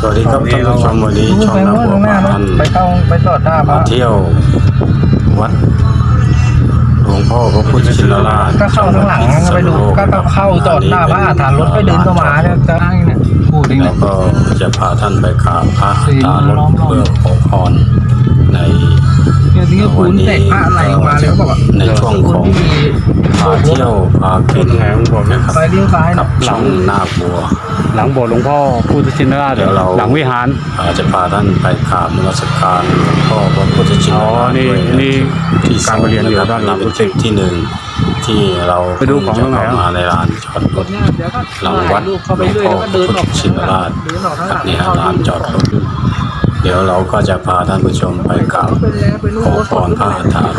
สวัสดีครับท่านผู้ชมวันนี้ดูช่องไปนาว่าบัวข้างหน้าพาเนาะท่านไปเข้าไปจอดหน้ามาบ้านเที่ยววัดหลวงพ่อพระพุทธชินราชก็เข้าข้างหลังไปดูก็ก็เข้าจอดหน้าบ้านฐานรถไปเดินเข้ามาเนี่ยจะได้เนี่ยพูดเองแล้เนี่วยก็จะพาท่านไปกราบพระสี่ตารถล้อมรอบเพื่อขอพรใน เนี่ยที่ปูนแตกผ้าอะไรออกมาเลยเขาบอกว่าในช่วงของที่พาเที่ยวพากินนะครับไปเลี้ยวซ้ายกับนะช่องนาบัว หลังโบสถ์หลวงพ่อพุทธชินราชเดี๋ยวเราหลังวิหารอาจจะพาท่านไปกราบนมัสการหลวงพ่อพระพุทธชินอ๋อราชนี่ด้วยะนี่ที่การประเรียนอยู่ด้านหลังเป็นจุดที่หนึ่งที่เราไปดูของตรงไหนจะอะเข้ามาในลานจอดรถเนี่ยเดี๋ยวก็หลังวัดรูปเข้าไปเรื่อยแล้วก็เดินออกชินราชเดินออกทางหลังนี่ฮะเข้าลานจอดรถ เดี๋ยวเราก็จะพาท่านผู้ชมไปกราบเป็นแล้วขอพรพระอาจารย์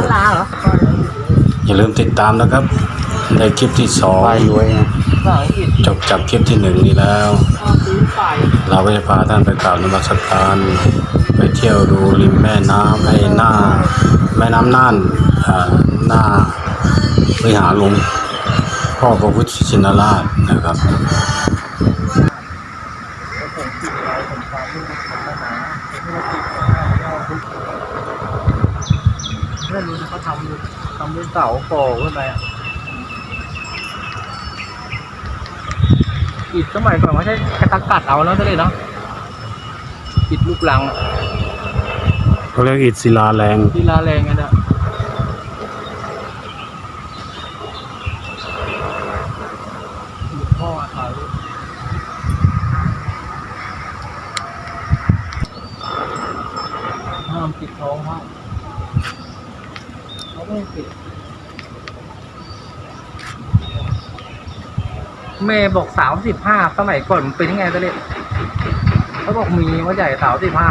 อย่าลืมติดตามนะครับ ในคลิปที่สองจบจากคลิปที่หนึ่งนี้แล้ว เราก็จะพาท่านไปกราบนมัสการไปเที่ยวดูริมแม่น้ำให้หน้าแม่น้ำน่านหน้าวิหารหลวงพ่อพระพุทธชินราชนะครับ ไม่รู้เขา ทำทำเป็นเสาก่อขึ้นไปอะอิฐสมัยก่อนไม่ใช่กระตักกัดเอาแล้วจะเลยเนาะอิฐลูกลังอะเขาเรียกอิฐศิลาแรงที่ลาแรงกันอะหลวงพ่อถ่ายรูปห้ามปิดท้องห้ามเขาไม่ให้ปิด แม่บอกสาวสิบห้าสมัยก่อนมันเป็นยังไงตะเล็เขาบอกมีว่าใหญ่สาวสิบห้า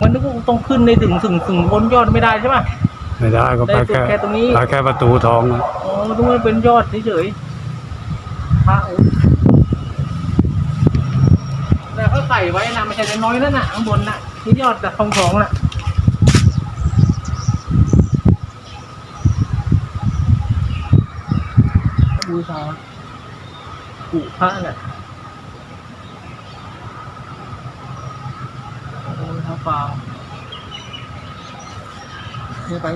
มันนึกว่าต้องขึ้นในถึงถึงถึงบนยอดไม่ได้ใช่ป่ะไม่ได้ก็ไปได้จุดแค่แค่ตรงนี้ ไปแค่ประตูทองนะอ๋อตรงนั้นเป็นยอดเฉยๆพระอุ๊ยแต่เขาใส่ไว้นะไม่ใช่น้อยๆนั่นน่ะข้างบนน่ะที่ยอดจากทองทองๆน่ะบูชากุพระน่ะโอ้ยเท้าเปล่าเนี่ยไป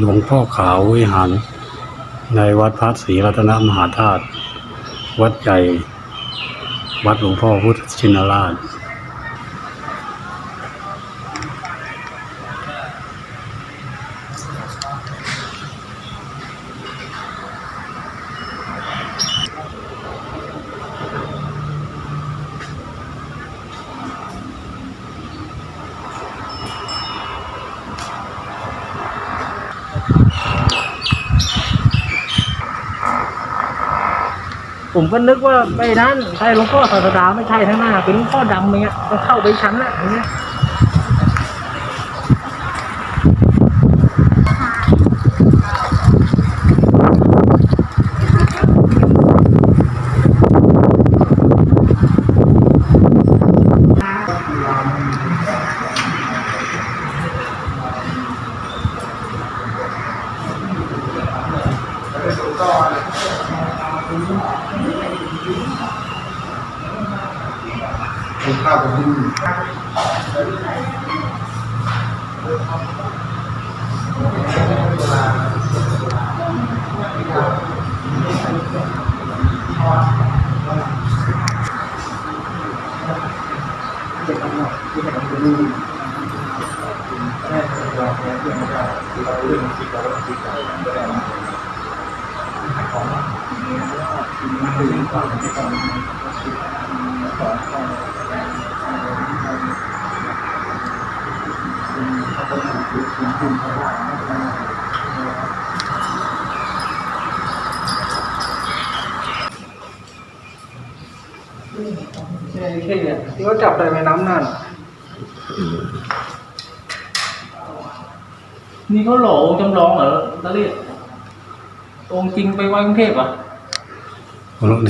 หลวงพ่อขาววิหาร ในวัดพระศรีรัตนมหาธาตุวัดใหญ่ วัดหลวงพ่อพุทธชินราช ผมก็นึกว่าไม่นั้นใช่หลวงพ่อศาสดาไม่ใช่ทั้งหน้า เป็นหลวงพ่อดำอย่างเงี้ยต้องเข้าไปชั้นละอย่างเงี้ย ใช่ใช่เนี่ยที่เขาจับในแม่น้ำน่านนี่เขาหล่อองค์จำลองเหรอตะเลียดองค์จริงไปไว้กรุงเทพอะ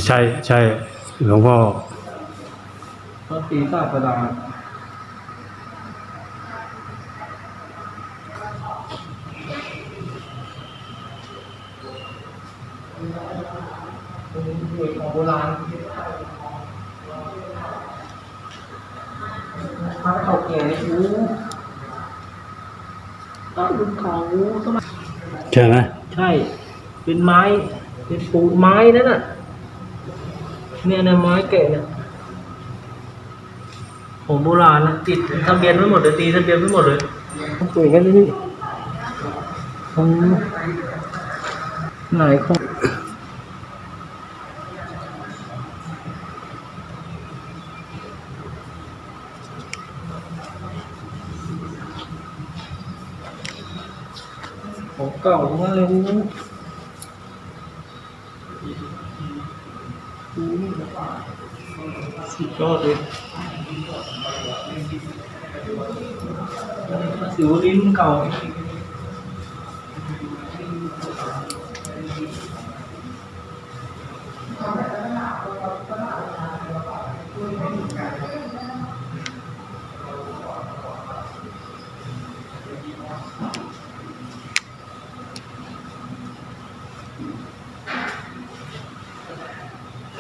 ใช่ใช่หลวงพ่อพระปีศาจประดาด้วยของโบราณพระเก่าแก่โอ้ต้นรุ่นเขาสมัยใช่ไหมใช่ เป็นไม้ เป็นปูนไม้นั่นน่ะ เนี่ยนะไม้แกะเนี่ยของโบราณนะติดทะเบียนไว้หมดเลยตีทะเบียนไว้หมดเลยสวยกันนี่อืมไหนของ ของเก่าทั้งนั้นเลย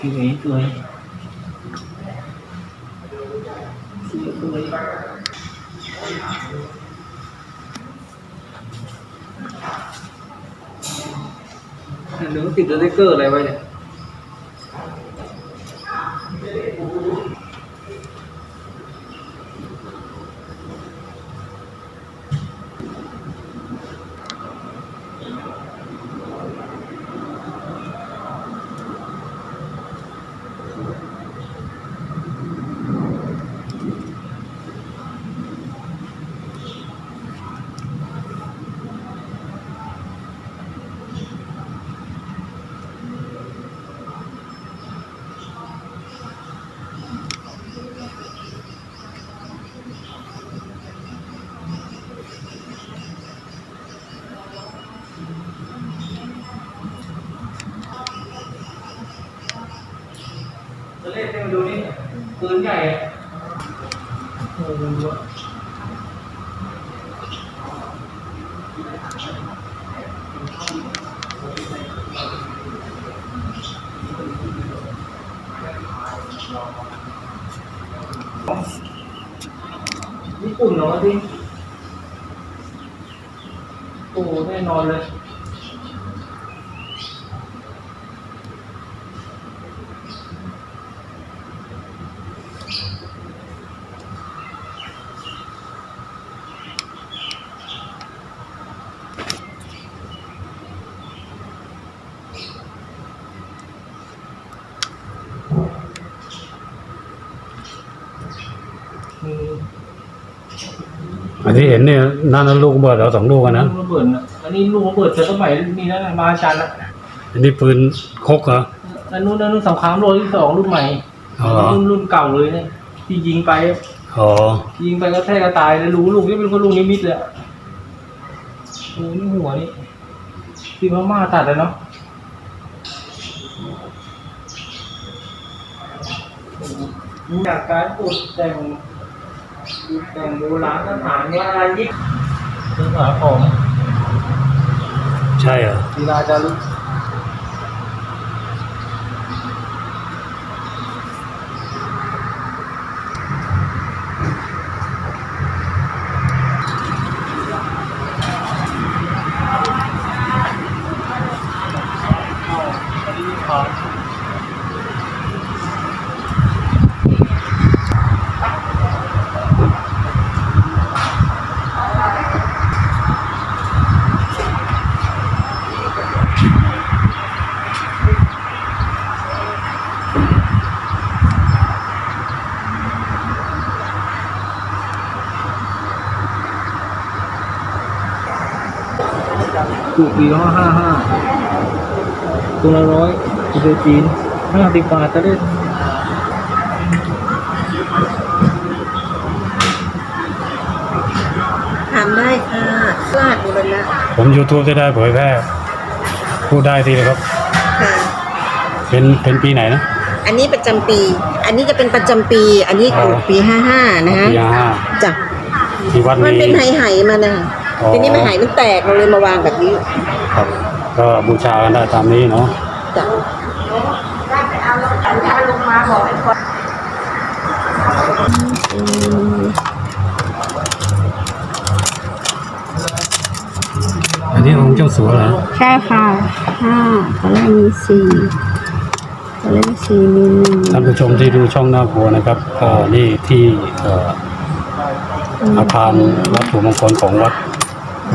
อู้สุดยอดเลยสิวลิ้นเก่า สวยสวยสวยสวยหรือติดสติ๊กเกอร์อะไรไว้เนี่ย จะเล่นให้มันดู นี่ปืนใหญ่อะญี่ปุ่นเหรอที่โอ้แน่นอนเลย เห็นเนี่ยนั่นนะลูกเบิดเราสองลูกกันนะลูกระเบิดนะอันนี้ลูกระเบิดจะสมัยนี้แล้วนะมาอาจารย์ละอันนี้ปืนคกเหรออันนู้นอันนู้นสงครามโลกที่สองรุ่นใหม่อ๋อรุ่นรุ่นเก่าเลยเนี่ยที่ยิงไปอ๋อยิงไปก็แทกกระตายเลยรู้ลูกนี่เป็นคนลูกนิมิตเลยอะโอ้นี่หัวนี่ที่พม่าตัดเลยเนาะจากการปลูกแต่งปลูก แต่งโบราณสถานว่าอะไรยิกเรื่องราของใช่เหรอศิลาจะ กกุปีห้าห้าห้าตัวละร้อยประเทศจีนห้าสิบบาทจะได้ถามได้ค่ะลาดบุรณะผม YouTube จะได้เผยแพร่พูดได้ทีเลยครับ ค่ะ เป็นเป็นปีไหนนะ อันนี้ประจำปี อันนี้จะเป็นประจำปี อันนี้ของปีห้าห้านะฮะปีห้าจ้ะที่วัดมันนี้เป็นไหไหมานะอ๋อ ทีนี้มันไหมันแตกเราเลยมาวางแบบนี้ครับ ก็บูชากันได้ตามนี้เนาะจ้ะอันนี้องค์เจ้าสัวเหรอใช่ค่ะห้าตอนแรกมีสี่ตอนแรกมีสี่มีหนึ่งท่านผู้ชมที่ดูช่องหน้าบัวนะครับก็นี่ที่เอ่ออาคารวัตถุมงคลของวัด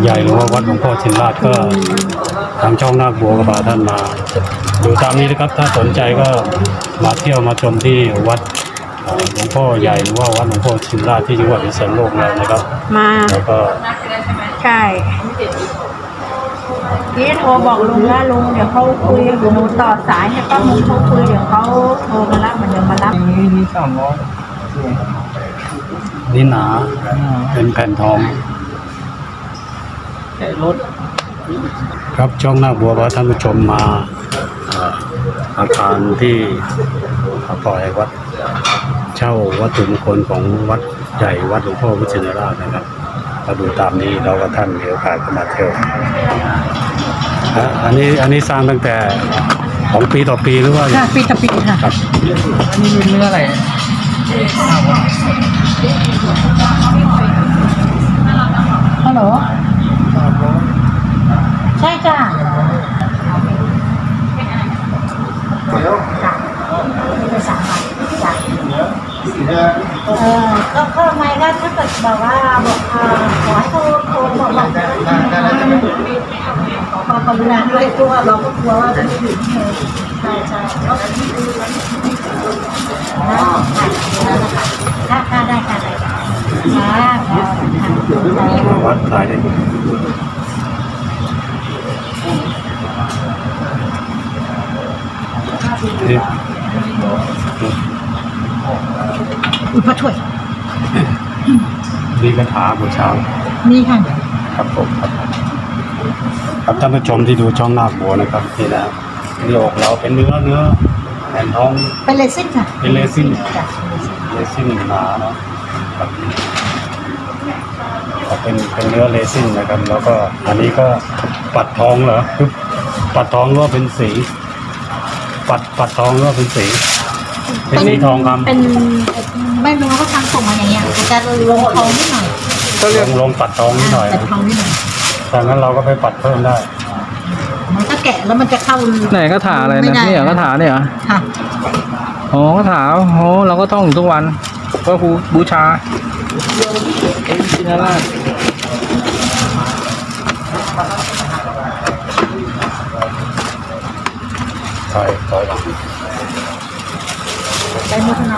ใหญ่หรือว่าวัดหลวงพ่อชินราชก็ทางช่องหน้าบัวก็พาท่านมาดูตามนี้นะครับถ้าสนใจก็มาเที่ยวมาชมที่วัดเอ่อหลวงพ่อใหญ่หรือว่าวัดหลวงพ่อชินราชที่จังหวัดพิษณุโลกเรานะครับ มาแล้วก็ใช่นี่โทรบอกลุงแล้วลุงเดี๋ยวเขาคุยหนูต่อสายให้ป้ามุกเขาคุยเดี๋ยวเขาโทรมารับมันเดี๋ยวมารับนี่นี่สามร้อยนี่หนาเป็นแผ่นทองแค่รถครับช่องหน้าบัวพาท่านผู้ชมมาเอ่ออาคารที่ปล่อยวัด เช่าวัตถุมงคลของวัดใหญ่วัดหลวงพ่อวิชินราชนะครับมาดูตามนี้เราก็ท่านมีโอกาสก็มาเที่ยวอะอันนี้อันนี้สร้างตั้งแต่ของปีต่อปีหรือว่าค่ะปีต่อปีค่ะครับอันนี้เป็นเนื้ออะไรฮัลโหล ใช่จ้ะเออก็ก็ทำไมก็ถ้าเกิดแบบว่าบอกเอ่อขอให้โทรโทรบอกบอกขอความกรุณาด้วยกลัวเราก็กลัวว่าจะไม่ถึงเธอใช่ใช่แล้วได้ค่ะค่ะได้ค่ะได้ค่ะค่ะค่ะวัดสายได้นี่ อุปช่วย นี่คาบูชานี่ค่ะครับผมครับครับท่านผู้ชมที่ดูช่องหน้าบัวนะครับนี่นะนี่อกเราเป็นเนื้อเนื้อแผ่นทองเป็นเลซิ่งค่ะเป็นเลซินเลซินหนาเนาะครับเป็นเป็นเนื้อเลซินนะครับ แล้วก็อันนี้ก็ปัดทองเหรอคือปัดทองหรือว่าเป็นสี ปัดปัดทองหรือว่าเป็นสีเป็นสีทองคำเป็นไม่รู้ว่าเขาทำส่งมาอย่างเงี้ยจจะลงทองนิดหน่อย ก็ลงลงปัดทองนิดหน่อยแต่ทองนิดหน่อยดังนั้นเราก็ไปปัดเพิ่มได้ มันก็แกะแล้วมันจะเข้าไหนก็ถาอะไรม่นะด้เนี่ยก็ถาเนี่ยเหรอค่ะอ๋อก็ถาโอ้เราก็ท่องอยู่ทุกวันก็ครูบูชาเอ็นชินาราชถอยถอยหลังไปมุทนา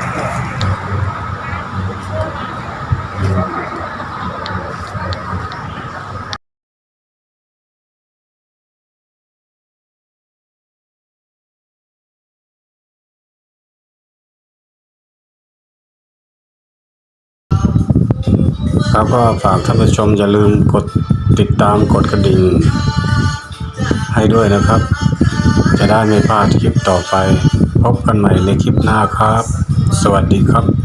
พี่ต๊อบครับ ก็ฝากท่านผู้ชมอย่าลืมกดติดตามกดกระดิ่ง ให้ด้วยนะครับ จะได้ไม่พลาดคลิปต่อไป พบกันใหม่ในคลิปหน้าครับ สวัสดีครับ